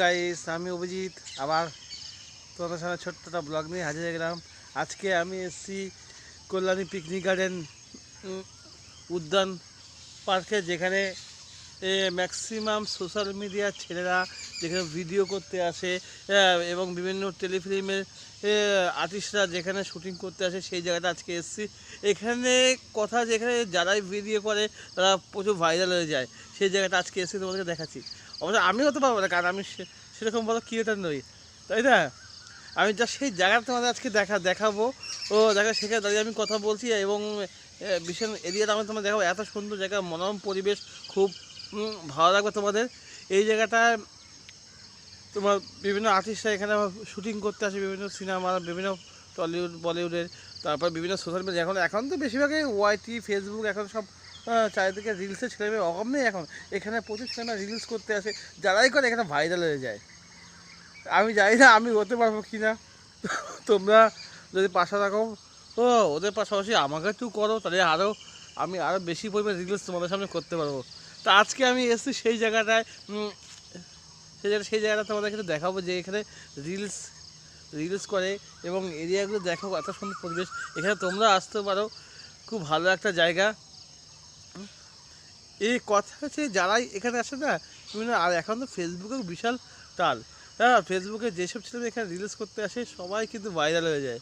Guys আমি অভিজিৎ। আবার তোমাদের সামনে ছোট্ট একটা ব্লগ নিয়ে হাজির হয়ে গেলাম। আজকে আমি এসেছি কল্যাণী পিকনিক গার্ডেন উদ্যান পার্কে যেখানে ম্যাক্সিমাম সোশ্যাল মিডিয়ার ছেলেরা যেখানে ভিডিও করতে আসে এবং বিভিন্ন টেলিফিল্মের আর্টিস্টরা যেখানে শুটিং করতে আসে, সেই জায়গাটা আজকে এসেছি। এখানে কথা যেখানে যারাই ভিডিও করে, তারা প্রচুর ভাইরাল হয়ে যায়। সেই জায়গাটা আজকে এসে তোমাদেরকে দেখাচ্ছি। অবশ্য আমি হতে পারব না, কারণ আমি সেরকম বড় ক্রিয়েটার নই। তাই না? আমি যা সেই জায়গাটা তোমাদের আজকে দেখা দেখাবো। ও, দেখা, সেখানে দাঁড়িয়ে আমি কথা বলছি এবং ভীষণ এরিয়াটা আমি তোমাদের দেখাবো এত সুন্দর জায়গা, মনোরম পরিবেশ, খুব ভালো লাগবে তোমাদের। এই জায়গাটায় তোমার বিভিন্ন আর্টিস্টরা এখানে শুটিং করতে আসে, বিভিন্ন সিনেমা বিভিন্ন টলিউড বলিউডের তারপর বিভিন্ন সোশ্যাল মিডিয়া এখন এখন তো বেশিরভাগই ওয়াইটি ফেসবুক এখন সব চারিদিকে রিলসের ছেলেমেয়ে অভাব নেই এখন। এখানে প্রচুর ছেলেমেয়ে রিলস করতে আসে, যারাই করে এখানে ভাইরাল হয়ে যায়। আমি জানি না, আমি হতে পারব কি না তোমরা যদি পাশে থাকো, ও, ওদের পাশাপাশি আমাকে একটু করো, তাহলে আরও আমি আরও বেশি পরিমাণে রিলস তোমাদের সামনে করতে পারব। তা আজকে আমি এসেছি সেই জায়গাটায় সেই জায়গাটা সেই জায়গাটা তোমাদেরকে একটু দেখাবো যে এখানে রিলস রিলস করে এবং এরিয়াগুলো দেখো, এত সুন্দর পরিবেশ। এখানে তোমরা আসতে পারো, খুব ভালো একটা জায়গা। এই কথা হচ্ছে যারাই এখানে আসে না বিভিন্ন আর এখন তো ফেসবুকেও বিশাল টাল হ্যাঁ ফেসবুকে যেসব ছেলে এখানে রিলস করতে আসে, সবাই কিন্তু ভাইরাল হয়ে যায়।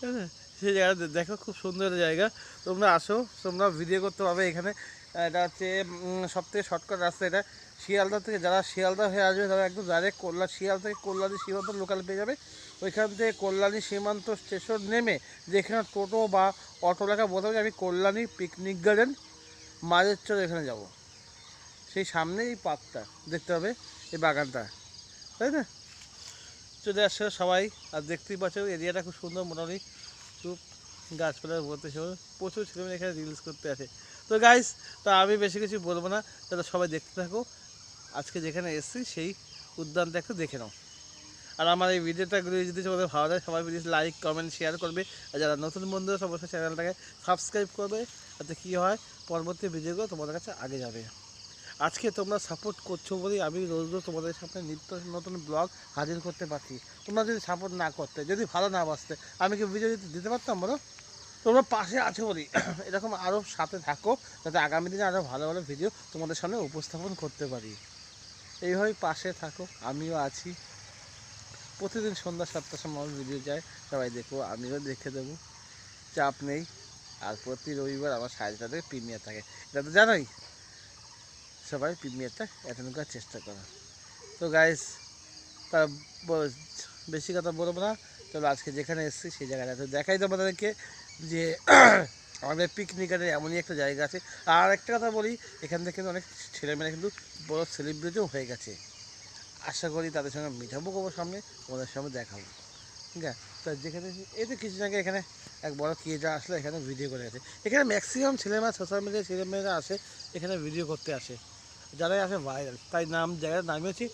হ্যাঁ সেই জায়গাটা দেখো, খুব সুন্দর জায়গা। তোমরা আসো, তোমরা ভিডিও করতে পারবে এখানে। এটা হচ্ছে সব থেকে শর্টকাট রাস্তা এটা। শিয়ালদা থেকে যারা শিয়ালদা হয়ে আসবে, তারা একদম ডাইরেক্ট কল্যাণ শিয়াল থেকে কল্যাণী সীমান্ত লোকাল পেয়ে যাবে। ওইখান থেকে কল্যাণী সীমান্ত স্টেশন নেমে, যেখানে টোটো বা অটো লেখা বলতে আমি কল্যাণী পিকনিক গার্ডেন মাঝের চর এখানে যাব। সেই সামনে এই পার্কটা দেখতে হবে এই বাগানটা। তাই না? চলে আসছে সবাই, আর দেখতেই পাচ্ছ এরিয়াটা খুব সুন্দর মোটামুটি। খুব গাছপালা বলতে সব প্রচুর ছেলেমেয়ে এখানে রিলস করতে আসে। তো গাইস তা আমি বেশি কিছু বলব না, তাহলে সবাই দেখতে থাকো। আজকে যেখানে এসেছি, সেই উদ্যানটা একটু দেখে নাও। আর আমার এই ভিডিওটা যদি তোমাদের ভালো লাগে, সবাই ভিডিও লাইক কমেন্ট শেয়ার করবে। আর যারা নতুন বন্ধু সব চ্যানেলটাকে সাবস্ক্রাইব করবে তাতে কী হয়, পরবর্তী ভিডিওগুলো তোমাদের কাছে আগে যাবে। আজকে তোমরা সাপোর্ট করছ বলেই আমি রোজ রোজ তোমাদের সামনে নিত্য নতুন ব্লগ হাজির করতে পারছি। তোমরা যদি সাপোর্ট না করতে, যদি ভালো না বাসতে আমি কি ভিডিও দিতে দিতে পারতাম বলো? তোমরা পাশে আছো বলি। এরকম আরও সাথে থাকো, যাতে আগামী দিনে আরও ভালো ভালো ভিডিও তোমাদের সামনে উপস্থাপন করতে পারি। এইভাবেই পাশে থাকো, আমিও আছি। প্রতিদিন সন্ধ্যা সাতটার সময় আমার ভিডিও যায়, সবাই দেখো আমিও দেখে দেবো। চাপ নেই। আর প্রতি রবিবার আমার সাড়ে প্রিমিয়ার থাকে। এটা তো জানোই, সবাই প্রিমিয়ারটা অ্যাটেন্ড করার চেষ্টা করো। তো গাইস তা বেশি কথা বলব না। চলো আজকে যেখানে এসেছি, সেই জায়গাটা তো দেখাই দেবো তাদেরকে যে আমাদের পিকনিকের এমনই একটা জায়গা আছে। আর একটা কথা বলি, এখান থেকে কিন্তু অনেক ছেলেমেয়েরা কিন্তু বড় সেলিব্রিটিও হয়ে গেছে। আশা করি তাদের সঙ্গে মিঠাবো করব সামনে, তোমাদের সামনে দেখাবো। ঠিক আছে? তো যেখানে এই তো কিছুদিন আগে এখানে এক বড় ক্রিয়েটার আসলে, এখানে ভিডিও করে গেছে এখানে ম্যাক্সিমাম ছেলেমেয়েরা সোশ্যাল মিডিয়ায় ছেলেমেয়েরা আসে, এখানে ভিডিও করতে আসে। যারাই আসে ভাইরাল তাই নাম, জায়গার নামই হচ্ছে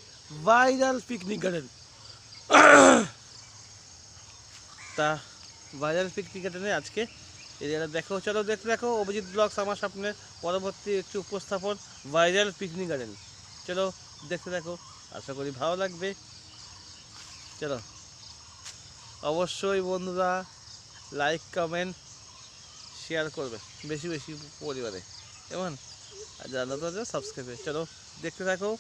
ভাইরাল পিকনিক গার্ডেন তা ভাইরাল পিকনিক গার্ডেনে আজকে এরিয়াটা দেখো। চলো দেখতে দেখো অভিজিৎ ব্লগস আমার সামনে। পরবর্তী একটু উপস্থাপন ভাইরাল পিকনিক গার্ডেন চলো দেখতে দেখো আশা করি ভালো লাগবে। চলো। অবশ্যই বন্ধুরা লাইক কমেন্ট শেয়ার করবে, বেশি বেশি পরিবারে। কেমন? আর জানা তো সাবস্ক্রাইবে চলো, দেখতে থাকো।